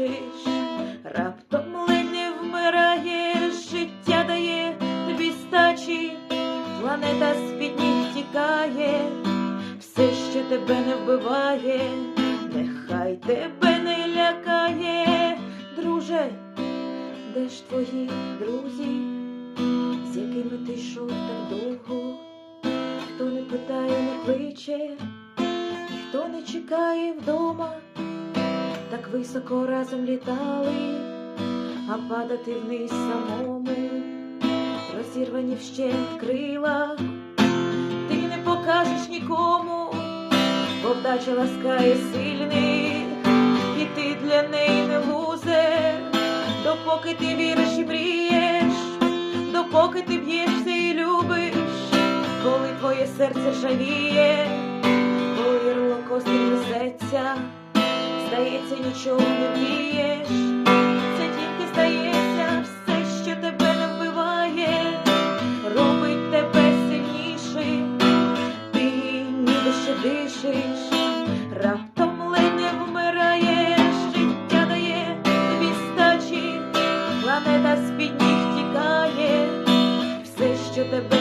дишиш, раптом ледь вмираєш, життя дає тобі стачі, планета з-під ніг тікає, все, що тебе не вбиває, нехай тебе не лякає, друже, де ж твої друзі, з якими ти йшов так довго? Хто не питає, не кличе, хто не чекає вдома, високо разом літали, а падати вниз самому, розірвані вщент крила, ти не покажеш нікому, бо вдача ласкає сильних, і ти для неї не лузер, допоки ти віриш і мрієш, допоки ти б'єшся і любиш коли твоє серце жавіє, коли ролокостер несеться, здається, нічого не вмієш, це тільки здається все, що тебе не вбиває, робить тебе сильнішим, ти ніби ще дишиш, раптом ледь не вмираєш, життя дає тобі стачі, планета з-під ніг тікає, все, що тебе.